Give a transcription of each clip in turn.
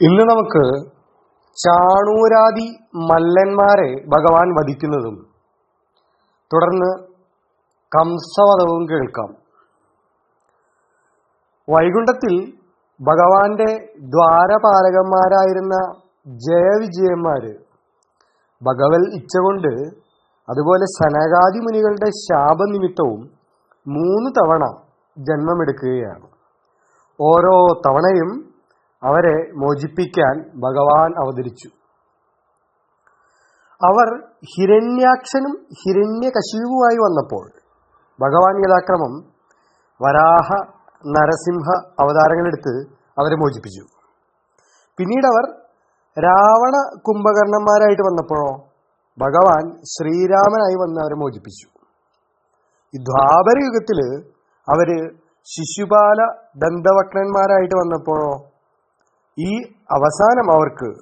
ഇന്ന് നമുക്ക് ചാണൂരാദി മല്ലന്മാരെ ഭഗവാൻ വധിക്കുന്നതും തുടർന്ന് കംസവധവും കേൾക്കാം. വൈകുണ്ഠത്തിൽ ഭഗവാന്റെ ദ്വാരപാലകന്മാരായിരുന്ന ജയവിജയന്മാര് ഭഗവൽ ഇച്ഛ കൊണ്ട് അതുപോലെ സനകാദി മുനികളുടെ ശാപനിമിത്തവും മൂന്ന് തവണ ജന്മമെടുക്കുകയാണ്. ഓരോ തവണയും അവരെ മോചിപ്പിക്കാൻ ഭഗവാൻ അവതരിച്ചു. അവർ ഹിരണ്യാക്ഷനും ഹിരണ്യകശിവുമായി വന്നപ്പോൾ ഭഗവാൻ യഥാക്രമം വരാഹ നരസിംഹ അവതാരങ്ങളെടുത്ത് അവരെ മോചിപ്പിച്ചു. പിന്നീട് അവർ രാവണ കുംഭകർണന്മാരായിട്ട് വന്നപ്പോഴോ ഭഗവാൻ ശ്രീരാമനായി വന്ന് അവരെ മോചിപ്പിച്ചു. ഈ ദ്വാപര യുഗത്തിൽ അവർ ശിശുപാല ദന്തവക്രന്മാരായിട്ട് വന്നപ്പോഴോ ഈ അവസാനം അവർക്ക്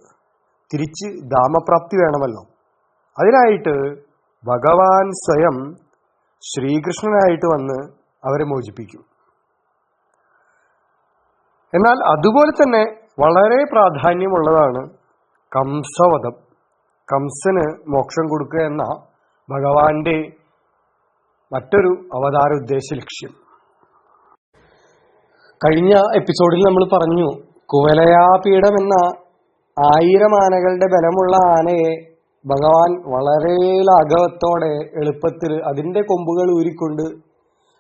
തിരിച്ച് ധാമപ്രാപ്തി വേണമല്ലോ. അതിനായിട്ട് ഭഗവാൻ സ്വയം ശ്രീകൃഷ്ണനായിട്ട് വന്ന് അവരെ മോചിപ്പിക്കും. എന്നാൽ അതുപോലെ തന്നെ വളരെ പ്രാധാന്യമുള്ളതാണ് കംസവധം. കംസന് മോക്ഷം കൊടുക്കുക എന്ന ഭഗവാന്റെ മറ്റൊരു അവതാര ഉദ്ദേശ ലക്ഷ്യം. കഴിഞ്ഞ എപ്പിസോഡിൽ നമ്മൾ പറഞ്ഞു കുവലയാപീഠം എന്ന ആയിരം ആനകളുടെ ബലമുള്ള ആനയെ ഭഗവാൻ വളരെ ലാഘവത്തോടെ എളുപ്പത്തിൽ അതിന്റെ കൊമ്പുകൾ ഊരിക്കൊണ്ട്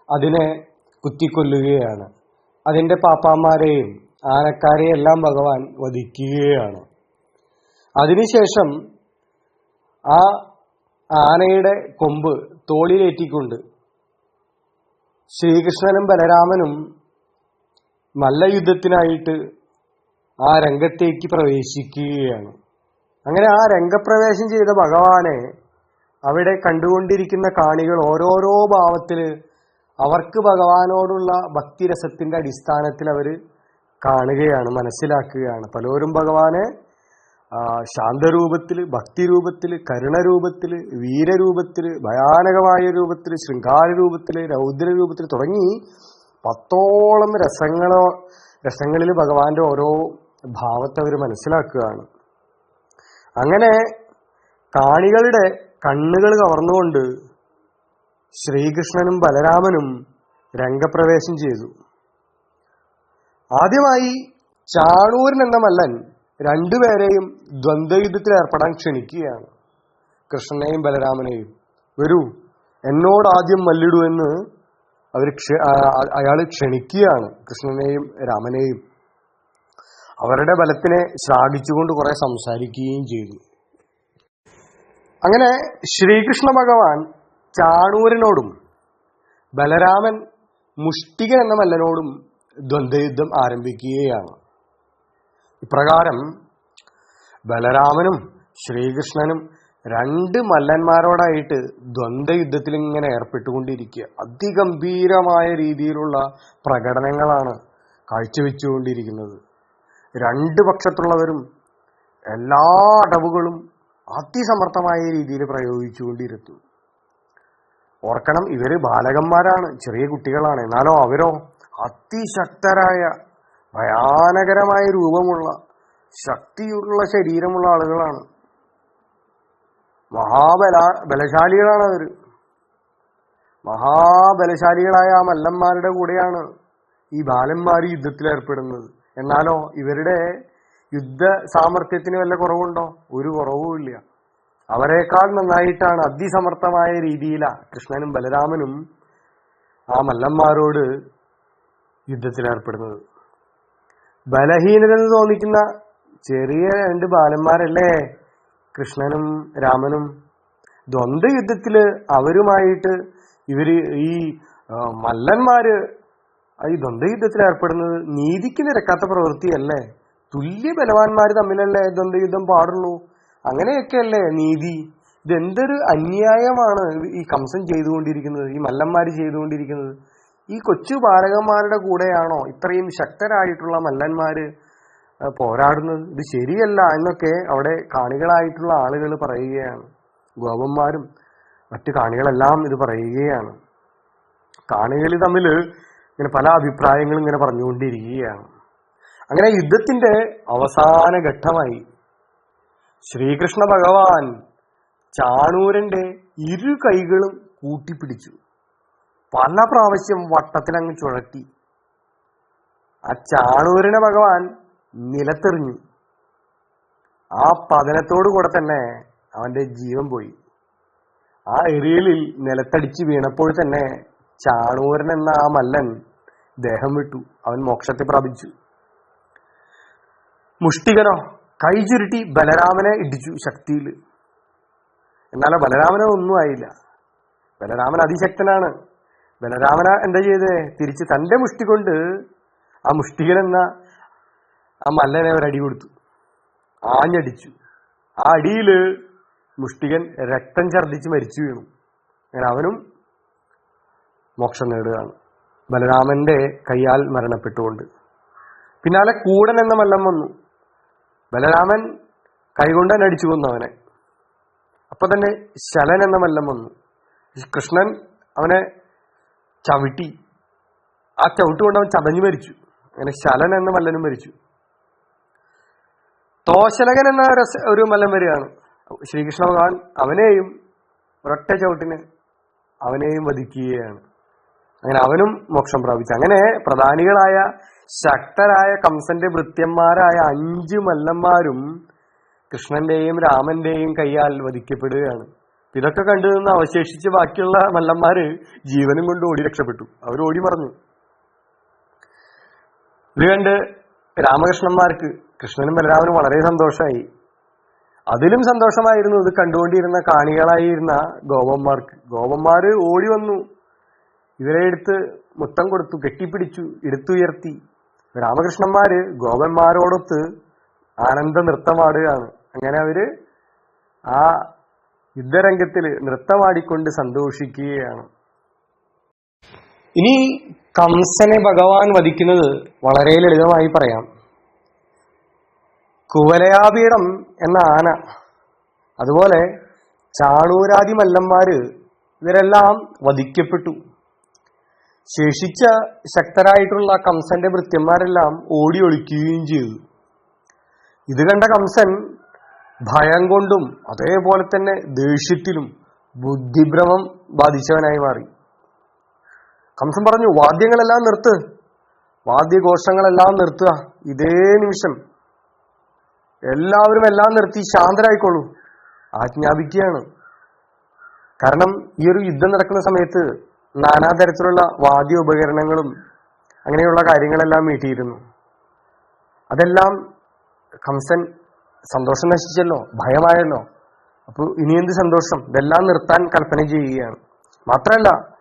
അതിനെ കുത്തിക്കൊല്ലുകയാണ്. അതിന്റെ പാപ്പാന്മാരെയും ആനക്കാരെയും എല്ലാം ഭഗവാൻ വധിക്കുകയാണ്. അതിനുശേഷം ആ ആനയുടെ കൊമ്പ് തോളിലേറ്റിക്കൊണ്ട് ശ്രീകൃഷ്ണനും ബലരാമനും മല്ലയുദ്ധത്തിനായിട്ട് ആ രംഗത്തേക്ക് പ്രവേശിക്കുകയാണ്. അങ്ങനെ ആ രംഗപ്രവേശം ചെയ്ത ഭഗവാനെ അവിടെ കണ്ടുകൊണ്ടിരിക്കുന്ന കാണികൾ ഓരോരോ ഭാവത്തിൽ അവർക്ക് ഭഗവാനോടുള്ള ഭക്തിരസത്തിന്റെ അടിസ്ഥാനത്തിൽ അവർ കാണുകയാണ് മനസ്സിലാക്കുകയാണ്. പലരും ഭഗവാനെ ശാന്തരൂപത്തിൽ ഭക്തിരൂപത്തിൽ കരുണരൂപത്തിൽ വീരരൂപത്തിൽ ഭയാനകമായ രൂപത്തിൽ ശൃംഗാര രൗദ്രരൂപത്തിൽ രൗദ്ര രൂപത്തിൽ തുടങ്ങി പത്തോളം രസങ്ങളോ രസങ്ങളിൽ ഭഗവാന്റെ ഓരോ ഭാവത്തെ അവർ മനസ്സിലാക്കുകയാണ്. അങ്ങനെ കാണികളുടെ കണ്ണുകൾ കവർന്നുകൊണ്ട് ശ്രീകൃഷ്ണനും ബലരാമനും രംഗപ്രവേശം ചെയ്തു. ആദ്യമായി ചാണൂരൻ എന്ന മല്ലൻ രണ്ടുപേരെയും ദ്വന്ദ്വയുദ്ധത്തിൽ ഏർപ്പെടാൻ ക്ഷണിക്കുകയാണ്. കൃഷ്ണനെയും ബലരാമനെയും. വരൂ എന്നോട് ആദ്യം മല്ലിടൂ എന്ന് അവർ അയാൾ ക്ഷണിക്കുകയാണ്. കൃഷ്ണനെയും രാമനെയും. അവരുടെ ബലത്തിനെ ശ്ലാഘിച്ചുകൊണ്ട് കുറെ സംസാരിക്കുകയും ചെയ്തു. അങ്ങനെ ശ്രീകൃഷ്ണ ഭഗവാൻ ചാണൂരനോടും ബലരാമൻ മുഷ്ടികൻ എന്ന മല്ലനോടും ദ്വന്ദ്വയുദ്ധം ആരംഭിക്കുകയാണ്. ഇപ്രകാരം ബലരാമനും ശ്രീകൃഷ്ണനും രണ്ട് മല്ലന്മാരോടായിട്ട് ദ്വന്ദ്വയുദ്ധത്തിൽ ഇങ്ങനെ ഏർപ്പെട്ടുകൊണ്ടിരിക്കുക. അതിഗംഭീരമായ രീതിയിലുള്ള പ്രകടനങ്ങളാണ് കാഴ്ചവെച്ചുകൊണ്ടിരിക്കുന്നത്. രണ്ട് പക്ഷത്തുള്ളവരും എല്ലാ അടവുകളും അതിസമർത്ഥമായ രീതിയിൽ പ്രയോഗിച്ചുകൊണ്ടിരുന്നു. ഓർക്കണം ഇവർ ബാലകന്മാരാണ് ചെറിയ കുട്ടികളാണ്. എന്നാലോ അവരോ അതിശക്തരായ ഭയാനകരമായ രൂപമുള്ള ശക്തിയുള്ള ശരീരമുള്ള ആളുകളാണ്. മഹാബല ബലശാലികളാണ് അവർ. മഹാബലശാലികളായ ആ മല്ലന്മാരുടെ കൂടെയാണ് ഈ ബാലന്മാർ യുദ്ധത്തിൽ ഏർപ്പെടുന്നത് എന്നാലോ ഇവരുടെ യുദ്ധ സാമർഥ്യത്തിന് വല്ല കുറവുണ്ടോ? ഒരു കുറവുമില്ല അവരെക്കാൾ നന്നായിട്ടാണ് അതിസമർത്ഥമായ രീതിയിലാ കൃഷ്ണനും ബലരാമനും ആ മല്ലന്മാരോട് യുദ്ധത്തിലേർപ്പെടുന്നത് ബലഹീനരെന്ന് തോന്നിക്കുന്ന ചെറിയ രണ്ട് ബാലന്മാരല്ലേ? കൃഷ്ണനും രാമനും. ദ്വന്ദ്വ യുദ്ധത്തിൽ അവരുമായിട്ട് ഇവർ ഈ മല്ലന്മാര് ഈ ദ്വന്ദ്വയുദ്ധത്തിൽ ഏർപ്പെടുന്നത് നീതിക്ക് നിരക്കാത്ത പ്രവൃത്തിയല്ലേ? തുല്യ ബലവാന്മാര് തമ്മിലല്ലേ ദ്വന്ദ്വയുദ്ധം പാടുള്ളൂ? അങ്ങനെയൊക്കെയല്ലേ നീതി? ഇതെന്തൊരു അന്യായമാണ് ഈ കംസൻ ചെയ്തുകൊണ്ടിരിക്കുന്നത് ഈ മല്ലന്മാര് ചെയ്തുകൊണ്ടിരിക്കുന്നത്? ഈ കൊച്ചു ബാലകന്മാരുടെ കൂടെയാണോ ഇത്രയും ശക്തരായിട്ടുള്ള മല്ലന്മാര് പോരാടുന്നത്? ഇത് ശരിയല്ല എന്നൊക്കെ അവിടെ കാണികളായിട്ടുള്ള ആളുകൾ പറയുകയാണ്. ഗോപന്മാരും മറ്റു കാണികളെല്ലാം ഇത് പറയുകയാണ്. കാണികൾ തമ്മിൽ ഇങ്ങനെ പല അഭിപ്രായങ്ങളും ഇങ്ങനെ പറഞ്ഞുകൊണ്ടിരിക്കുകയാണ്. അങ്ങനെ യുദ്ധത്തിന്റെ അവസാന ഘട്ടമായി ശ്രീകൃഷ്ണ ഭഗവാൻ ചാണൂരന്റെ ഇരു കൈകളും കൂട്ടിപ്പിടിച്ചു. പല പ്രാവശ്യം വട്ടത്തിലങ്ങ് ചുഴറ്റി. ആ ചാണൂരനെ ഭഗവാൻ നിലത്തെറിഞ്ഞു. ആ പതനത്തോടു കൂടെ തന്നെ അവന്റെ ജീവൻ പോയി. ആ എറിയലിൽ നിലത്തടിച്ച് വീണപ്പോൾ തന്നെ ചാണൂരൻ എന്ന ആ മല്ലൻ ദേഹം വിട്ടു. അവൻ മോക്ഷത്തെ പ്രാപിച്ചു. മുഷ്ടികനോ കൈ ചുരുട്ടി ബലരാമനെ ഇടിച്ചു ശക്തിയിൽ. എന്നാലോ ബലരാമനോ ഒന്നും ആയില്ല. ബലരാമൻ അതിശക്തനാണ്. ബലരാമന എന്താ ചെയ്തേ? തിരിച്ച് തന്റെ മുഷ്ടി കൊണ്ട് ആ മുഷ്ടികൻ എന്ന ആ മല്ലനെ ഒരടി കൊടുത്തു. ആഞ്ഞടിച്ചു. ആ അടിയിൽ മുഷ്ടികൻ രക്തം ഛർദിച്ച് മരിച്ചു വീണു. അങ്ങനെ അവനും മോക്ഷം നേടുകയാണ്. ബലരാമന്റെ കയ്യാൽ മരണപ്പെട്ടുകൊണ്ട്. പിന്നാലെ കൂടൻ എന്ന മല്ലം വന്നു. ബലരാമൻ കൈകൊണ്ടൻ അടിച്ചു കൊന്നു അവനെ. അപ്പൊ തന്നെ ശലൻ എന്ന മല്ലം വന്നു. കൃഷ്ണൻ അവനെ ചവിട്ടി. ആ ചവിട്ട് കൊണ്ട് അവൻ ചതഞ്ഞു മരിച്ചു. അങ്ങനെ ശലൻ എന്ന മല്ലനും മരിച്ചു. തോശലകൻ എന്ന ഒരു മല്ലം വരികയാണ്. ശ്രീകൃഷ്ണ ഭഗവാൻ അവനെയും ഒരൊറ്റ ചവിട്ടിന് അവനെയും വധിക്കുകയാണ്. അങ്ങനെ അവനും മോക്ഷം പ്രാപിച്ചു. അങ്ങനെ പ്രധാനികളായ ശക്തരായ കംസന്റെ വൃത്യന്മാരായ അഞ്ച് മല്ലന്മാരും കൃഷ്ണന്റെയും രാമന്റെയും കൈയാൽ വധിക്കപ്പെടുകയാണ്. ഇതൊക്കെ കണ്ടു നിന്ന് അവശേഷിച്ച് ബാക്കിയുള്ള മല്ലന്മാര് ജീവനും കൊണ്ട് ഓടി രക്ഷപ്പെട്ടു. അവർ ഓടി മറഞ്ഞു ഇത് കണ്ട് രാമകൃഷ്ണന്മാർക്ക് കൃഷ്ണനും ബലരാമനും വളരെ സന്തോഷമായി. അതിലും സന്തോഷമായിരുന്നു ഇത് കണ്ടുകൊണ്ടിരുന്ന കാണികളായിരുന്ന ഗോപന്മാർക്ക് ഗോപന്മാര് ഓടി വന്നു. ഇവരെ എടുത്ത് മുത്തം കൊടുത്തു കെട്ടിപ്പിടിച്ചു എടുത്തുയർത്തി. രാമകൃഷ്ണന്മാര് ഗോപന്മാരോടൊത്ത് ആനന്ദ നൃത്തമാടുകയാണ് അങ്ങനെ അവർ ആ യുദ്ധരംഗത്തിൽ നൃത്തമാടിക്കൊണ്ട് സന്തോഷിക്കുകയാണ്. ഇനി കംസനെ ഭഗവാൻ വധിക്കുന്നത് വളരെ ലളിതമായി പറയാം. കുവലയാപീഠം എന്ന ആന അതുപോലെ ചാണൂരാദി മല്ലന്മാര് ഇവരെല്ലാം വധിക്കപ്പെട്ടു. ശേഷിച്ച ശക്തരായിട്ടുള്ള കംസന്റെ ഭൃത്യന്മാരെല്ലാം ഓടി ഒളിക്കുകയും ചെയ്തു. ഇത് കണ്ട കംസൻ ഭയം കൊണ്ടും അതേപോലെ തന്നെ ദേഷ്യത്തിലും ബുദ്ധിഭ്രമം ബാധിച്ചവനായി മാറി. കംസൻ പറഞ്ഞു വാദ്യങ്ങളെല്ലാം നിർത്ത്. വാദ്യഘോഷങ്ങളെല്ലാം നിർത്തുക. ഇതേ നിമിഷം എല്ലാവരും എല്ലാം നിർത്തി ശാന്തരായിക്കോളൂ. ആജ്ഞാപിക്കുകയാണ്. കാരണം ഈ ഒരു യുദ്ധം നടക്കുന്ന സമയത്ത് നാനാതരത്തിലുള്ള വാദ്യ ഉപകരണങ്ങളും അങ്ങനെയുള്ള കാര്യങ്ങളെല്ലാം വീട്ടിയിരുന്നു. അതെല്ലാം കംസൻ സന്തോഷം നശിച്ചല്ലോ? ഭയമായല്ലോ? അപ്പോൾ ഇനി എന്ത് സന്തോഷം? ഇതെല്ലാം നിർത്താൻ കൽപ്പന ചെയ്യുകയാണ്. മാത്രമല്ല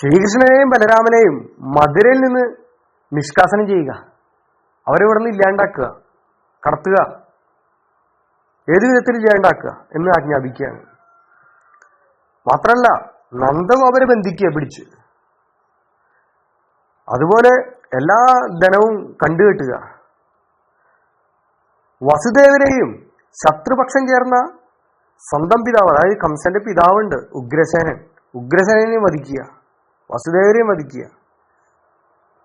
ശ്രീകൃഷ്ണനെയും ബലരാമനെയും മധുരയിൽ നിന്ന് നിഷ്കാസനം ചെയ്യുക. അവരെ നിന്ന് ഇല്ലാണ്ടാക്കുക. കടത്തുക. ഏത് വിധത്തിൽ ഇല്ലാണ്ടാക്കുക എന്ന് ആജ്ഞാപിക്കുകയാണ്. മാത്രമല്ല നന്ദം അവരെ ബന്ധിക്കുക പിടിച്ച്. അതുപോലെ എല്ലാ ധനവും കണ്ടുകെട്ടുക വസുദേവരെയും ശത്രുപക്ഷം ചേർന്ന സ്വന്തം പിതാവ് അതായത് കംസന്റെ പിതാവുണ്ട് ഉഗ്രസേനൻ. ഉഗ്രസേനനെ വധിക്കുക വസുദേവരെയും വധിക്കുക.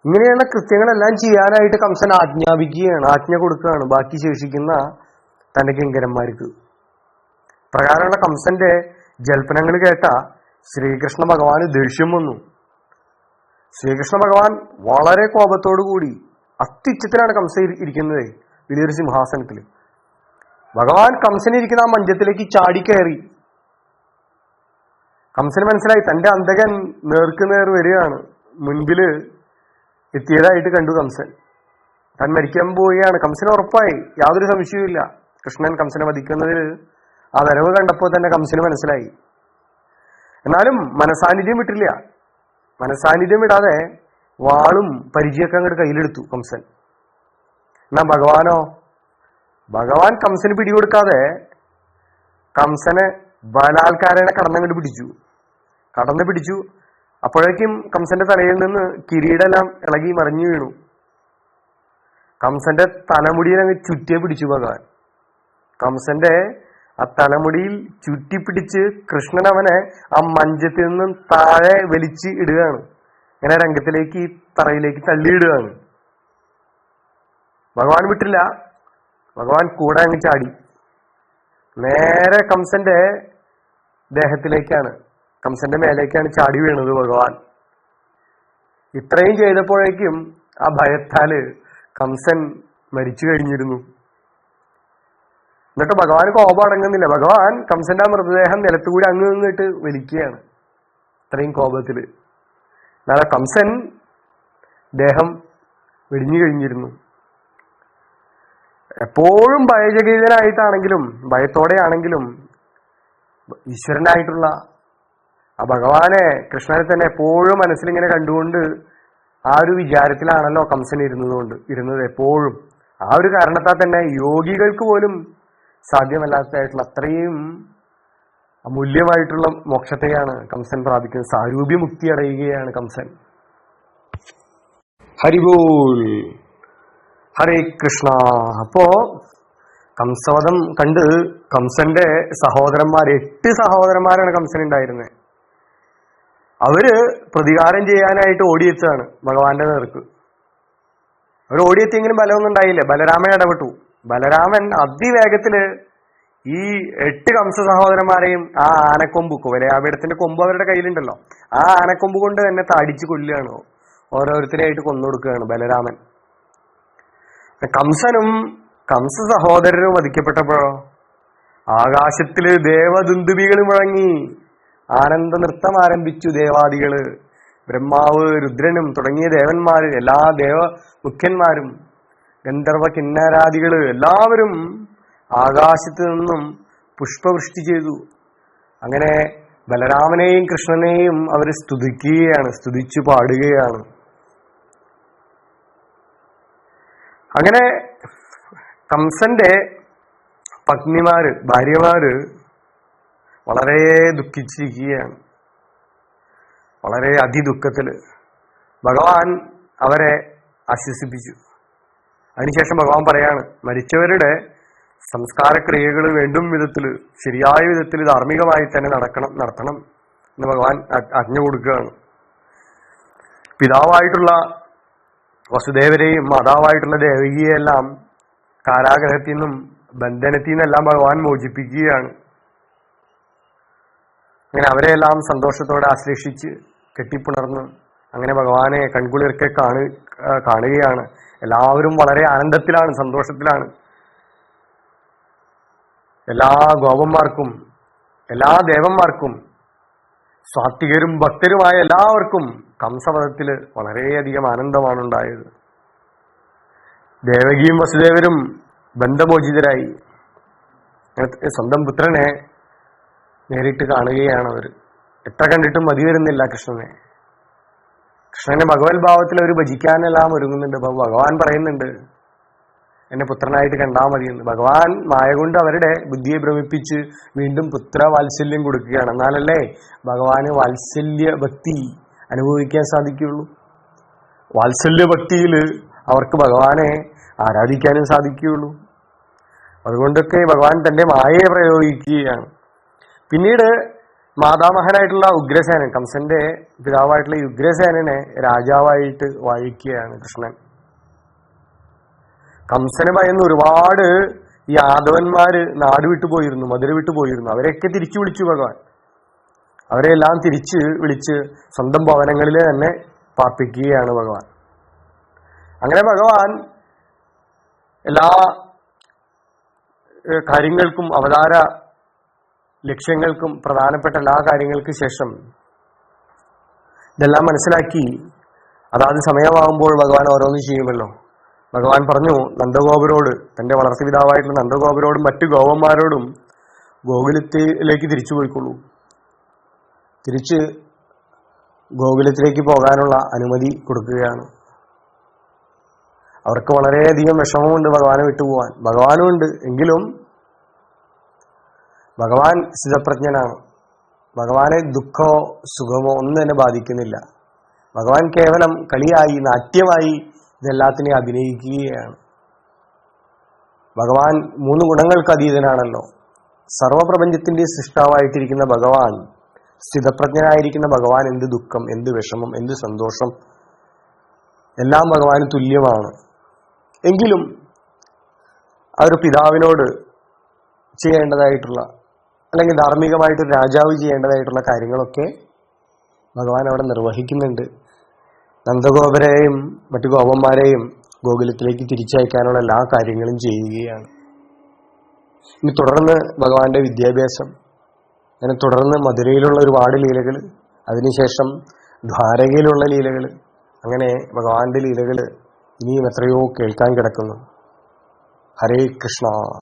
ഇങ്ങനെയുള്ള കൃത്യങ്ങളെല്ലാം ചെയ്യാനായിട്ട് കംസൻ ആജ്ഞാപിക്കുകയാണ് ആജ്ഞ കൊടുക്കുകയാണ്. ബാക്കി ശേഷിക്കുന്ന തന്റെ കിങ്കരന്മാർക്ക്. പ്രകാരമുള്ള കംസന്റെ ജൽപ്പനങ്ങൾ കേട്ട ശ്രീകൃഷ്ണ ഭഗവാന് ദേഷ്യം വന്നു. ശ്രീകൃഷ്ണ ഭഗവാൻ വളരെ കൂടി അത്യുച്ചത്തിലാണ് കംസ ഇരി- ഇരിക്കുന്നത് വലിയൊരു സിംഹാസനത്തിൽ ഭഗവാൻ കംസനിരിക്കുന്ന ആ മഞ്ചത്തിലേക്ക് ചാടിക്കയറി കംസന് മനസ്സിലായി തന്റെ അന്തകൻ നേർക്ക് നേർ വരികയാണ്. മുൻപിൽ എത്തിയതായിട്ട് കണ്ടു കംസൻ. താൻ മരിക്കാൻ പോവുകയാണ്. കംസന് ഉറപ്പായി യാതൊരു സംശയവുമില്ല. കൃഷ്ണൻ കംസനെ വധിക്കുന്നതിൽ ആ വരവ് കണ്ടപ്പോൾ തന്നെ കംസന് മനസ്സിലായി. എന്നാലും മനസാന്നിധ്യം വിട്ടില്ല. മനസാന്നിധ്യം വിടാതെ വാളും പരിചയമൊക്കെ അങ്ങോട്ട് കയ്യിലെടുത്തു കംസൻ. എന്നാ ഭഗവാനോ? ഭഗവാൻ കംസന് പിടികൊടുക്കാതെ കംസനെ ബലാൽക്കാരനെ കടന്നങ്ങോട്ട് പിടിച്ചു. കടന്ന് പിടിച്ചു. അപ്പോഴേക്കും കംസന്റെ തലയിൽ നിന്ന് കിരീടെല്ലാം ഇളകി മറിഞ്ഞു വീണു. കംസന്റെ തലമുടിയിൽ അങ്ങ് ചുറ്റിയെ പിടിച്ചു ഭഗവാൻ. കംസന്റെ ആ തലമുടിയിൽ ചുറ്റിപ്പിടിച്ച് കൃഷ്ണൻ അവനെ ആ മഞ്ചത്തിൽ നിന്നും താഴെ വലിച്ച് ഇടുകയാണ്. ഇങ്ങനെ രംഗത്തിലേക്ക് തറയിലേക്ക് തള്ളിയിടുകയാണ്. ഭഗവാൻ വിട്ടില്ല. ഭഗവാൻ കൂടെ അങ്ങ് ചാടി. നേരെ കംസന്റെ ദേഹത്തിലേക്കാണ്. കംസന്റെ മേലേക്കാണ് ചാടി വീണത് ഭഗവാൻ. ഇത്രയും ചെയ്തപ്പോഴേക്കും ആ ഭയത്താൽ കംസൻ മരിച്ചു കഴിഞ്ഞിരുന്നു. എന്നിട്ട് ഭഗവാൻ കോപം അടങ്ങുന്നില്ല. ഭഗവാൻ കംസന്റെ മൃതദേഹം നിലത്തുകൂടി അങ്ങ് ഇങ്ങോട്ട് വലിക്കുകയാണ്. ഇത്രയും കോപത്തിൽ. എന്നാലും കംസൻ ദേഹം വെടിഞ്ഞു കഴിഞ്ഞിരുന്നു. എപ്പോഴും ഭയചകിതനായിട്ടാണെങ്കിലും ഭയത്തോടെയാണെങ്കിലും ഈശ്വരനായിട്ടുള്ള ആ ഭഗവാനെ കൃഷ്ണനെ തന്നെ എപ്പോഴും മനസ്സിലിങ്ങനെ കണ്ടുകൊണ്ട് ആ ഒരു വിചാരത്തിലാണല്ലോ കംസൻ ഇരുന്നതുകൊണ്ട് ഇരുന്നത് എപ്പോഴും. ആ ഒരു കാരണത്താൽ തന്നെ യോഗികൾക്ക് പോലും സാധ്യമല്ലാത്തതായിട്ടുള്ള അത്രയും അമൂല്യമായിട്ടുള്ള മോക്ഷത്തെയാണ് കംസൻ പ്രാപിക്കുന്നത്. സാരൂപ്യമുക്തി അടയുകയാണ് കംസൻ. ഹരിബോൾ. ഹരേ കൃഷ്ണ. അപ്പോ കംസവധം കണ്ട് കംസന്റെ സഹോദരന്മാർ എട്ട് സഹോദരന്മാരാണ് കംസൻ ഉണ്ടായിരുന്നത്. അവർ പ്രതികാരം ചെയ്യാനായിട്ട് ഓടിയെത്താണ് ഭഗവാന്റെ നേർക്ക്. അവർ ഓടിയെത്തിയെങ്കിലും ബലമൊന്നും ഉണ്ടായില്ല. ബലരാമൻ ഇടപെട്ടു. ബലരാമൻ അതിവേഗത്തിൽ ഈ എട്ട് കംസ സഹോദരന്മാരെയും ആ ആനക്കൊമ്പ് കുവലയാപീഠത്തിന്റെ കൊമ്പ് അവരുടെ കയ്യിലുണ്ടല്ലോ. ആ ആനക്കൊമ്പ് കൊണ്ട് തന്നെ തടിച്ചു കൊല്ലുകയാണ്. ഓരോരുത്തരെയായിട്ട് കൊന്നുകൊടുക്കുകയാണ് ബലരാമൻ. കംസനും കംസ സഹോദരനും വധിക്കപ്പെട്ടപ്പോഴോ ആകാശത്തിൽ ദേവദുന്ദുബികൾ മുഴങ്ങി ആനന്ദ നൃത്തം ആരംഭിച്ചു ദേവാദികൾ. ബ്രഹ്മാവ് രുദ്രനും തുടങ്ങിയ ദേവന്മാര് എല്ലാ ദേവ മുഖ്യന്മാരും ഗന്ധർവ കിന്നരാദികൾ എല്ലാവരും ആകാശത്ത് നിന്നും പുഷ്പവൃഷ്ടി ചെയ്തു. അങ്ങനെ ബലരാമനെയും കൃഷ്ണനെയും അവർ സ്തുതിക്കുകയാണ് സ്തുതിച്ചു പാടുകയാണ്. അങ്ങനെ കംസന്റെ പത്നിമാര് ഭാര്യമാര് വളരെ ദുഃഖിച്ചിരിക്കുകയാണ്. വളരെ അതിദുഃഖത്തിൽ. ഭഗവാൻ അവരെ ആശ്വസിപ്പിച്ചു. അതിനുശേഷം ഭഗവാൻ പറയാണ് മരിച്ചവരുടെ സംസ്കാരക്രിയകൾ വേണ്ടും വിധത്തിൽ ശരിയായ വിധത്തിൽ ധാർമ്മികമായി തന്നെ നടക്കണം നടത്തണം എന്ന് ഭഗവാൻ അജ്ഞ കൊടുക്കുകയാണ്. പിതാവായിട്ടുള്ള വസുദേവരെയും മാതാവായിട്ടുള്ള ദേവകിയെല്ലാം കാരാഗ്രഹത്തിൽ നിന്നും ബന്ധനത്തിൽ നിന്നെല്ലാം ഭഗവാൻ മോചിപ്പിക്കുകയാണ്. അങ്ങനെ അവരെല്ലാം സന്തോഷത്തോടെ ആശ്ലേഷിച്ച് കെട്ടിപ്പുണർന്ന് അങ്ങനെ ഭഗവാനെ കൺകുളിർക്കെ കാണു കാണുകയാണ്. എല്ലാവരും വളരെ ആനന്ദത്തിലാണ് സന്തോഷത്തിലാണ്. എല്ലാ ഗോപന്മാർക്കും എല്ലാ ദേവന്മാർക്കും സ്വാത്വികരും ഭക്തരുമായ എല്ലാവർക്കും കംസവധത്തിൽ വളരെയധികം ആനന്ദമാണ് ഉണ്ടായത്. ദേവകിയും വസുദേവരും ബന്ധമോചിതരായി. സ്വന്തം പുത്രനെ നേരിട്ട് കാണുകയാണ് അവർ എത്ര കണ്ടിട്ടും മതി വരുന്നില്ല കൃഷ്ണനെ. കൃഷ്ണനെ ഭഗവത് ഭാവത്തിൽ അവർ ഭജിക്കാനെല്ലാം ഒരുങ്ങുന്നുണ്ട്. ഭഗവാൻ പറയുന്നുണ്ട് എന്നെ പുത്രനായിട്ട് കണ്ടാൽ മതിയെന്ന് ഭഗവാൻ മായ കൊണ്ട് അവരുടെ ബുദ്ധിയെ ഭ്രമിപ്പിച്ച് വീണ്ടും പുത്ര വാത്സല്യം കൊടുക്കുകയാണ്. എന്നാലല്ലേ ഭഗവാന് വാത്സല്യ ഭക്തി അനുഭവിക്കാൻ സാധിക്കുകയുള്ളൂ. വാത്സല്യ ഭക്തിയിൽ അവർക്ക് ഭഗവാനെ ആരാധിക്കാനും സാധിക്കുകയുള്ളൂ. അതുകൊണ്ടൊക്കെ ഭഗവാൻ തന്റെ മായയെ പ്രയോഗിക്കുകയാണ്. പിന്നീട് മാതാമഹനായിട്ടുള്ള ഉഗ്രസേനൻ കംസന്റെ പിതാവായിട്ടുള്ള ഈ ഉഗ്രസേനനെ രാജാവായിട്ട് വായിക്കുകയാണ് കൃഷ്ണൻ. കംസന് ഭയന്ന് ഒരുപാട് ഈ യാദവന്മാര് നാട് വിട്ടു പോയിരുന്നു മധുര വിട്ടു പോയിരുന്നു. അവരെയൊക്കെ തിരിച്ചു വിളിച്ചു ഭഗവാൻ. അവരെല്ലാം തിരിച്ച് വിളിച്ച് സ്വന്തം ഭവനങ്ങളിൽ തന്നെ പാർപ്പിക്കുകയാണ് ഭഗവാൻ. അങ്ങനെ ഭഗവാൻ എല്ലാ കാര്യങ്ങൾക്കും അവതാര ലക്ഷ്യങ്ങൾക്കും പ്രധാനപ്പെട്ട എല്ലാ കാര്യങ്ങൾക്ക് ശേഷം ഇതെല്ലാം മനസ്സിലാക്കി അതാത് സമയമാകുമ്പോൾ ഭഗവാൻ ഓരോന്ന് ചെയ്യുമല്ലോ. ഭഗവാൻ പറഞ്ഞു നന്ദഗോപുരോട് തന്റെ വളർത്തുപിതാവായിട്ടുള്ള നന്ദഗോപുരോടും മറ്റു ഗോപന്മാരോടും ഗോകുലത്തിലേക്ക് തിരിച്ചു പോയിക്കൊള്ളൂ. തിരിച്ച് ഗോകുലത്തിലേക്ക് പോകാനുള്ള അനുമതി കൊടുക്കുകയാണ്. അവർക്ക് വളരെയധികം വിഷമമുണ്ട് ഭഗവാനെ വിട്ടുപോകാൻ. ഭഗവാനും ഉണ്ട് എങ്കിലും ഭഗവാൻ സ്ഥിതപ്രജ്ഞനാണ്. ഭഗവാനെ ദുഃഖമോ സുഖമോ ഒന്നും തന്നെ ബാധിക്കുന്നില്ല. ഭഗവാൻ കേവലം കളിയായി നാട്യമായി ഇതെല്ലാത്തിനെയും അഭിനയിക്കുകയാണ്. ഭഗവാൻ മൂന്ന് ഗുണങ്ങൾക്ക് അതീതനാണല്ലോ. സർവപ്രപഞ്ചത്തിന്റെ സൃഷ്ടാവായിട്ടിരിക്കുന്ന ഭഗവാൻ സ്ഥിതപ്രജ്ഞനായിരിക്കുന്ന ഭഗവാൻ എന്ത് ദുഃഖം എന്ത് വിഷമം എന്ത് സന്തോഷം? എല്ലാം ഭഗവാന് തുല്യമാണ്. എങ്കിലും ഒരു പിതാവിനോട് ചെയ്യേണ്ടതായിട്ടുള്ള അല്ലെങ്കിൽ ധാർമ്മികമായിട്ട് രാജാവ് ചെയ്യേണ്ടതായിട്ടുള്ള കാര്യങ്ങളൊക്കെ ഭഗവാൻ അവിടെ നിർവഹിക്കുന്നുണ്ട്. നന്ദഗോപരെയും മറ്റു ഗോപന്മാരെയും ഗോകുലത്തിലേക്ക് തിരിച്ചയക്കാനുള്ള എല്ലാ കാര്യങ്ങളും ചെയ്യുകയാണ്. ഇനി തുടർന്ന് ഭഗവാന്റെ വിദ്യാഭ്യാസം. അങ്ങനെ തുടർന്ന് മധുരയിലുള്ള ഒരുപാട് ലീലകൾ അതിനുശേഷം ദ്വാരകയിലുള്ള ലീലകൾ അങ്ങനെ ഭഗവാന്റെ ലീലകൾ ഇനിയും എത്രയോ കേൾക്കാൻ കിടക്കുന്നു. ഹരേ കൃഷ്ണ.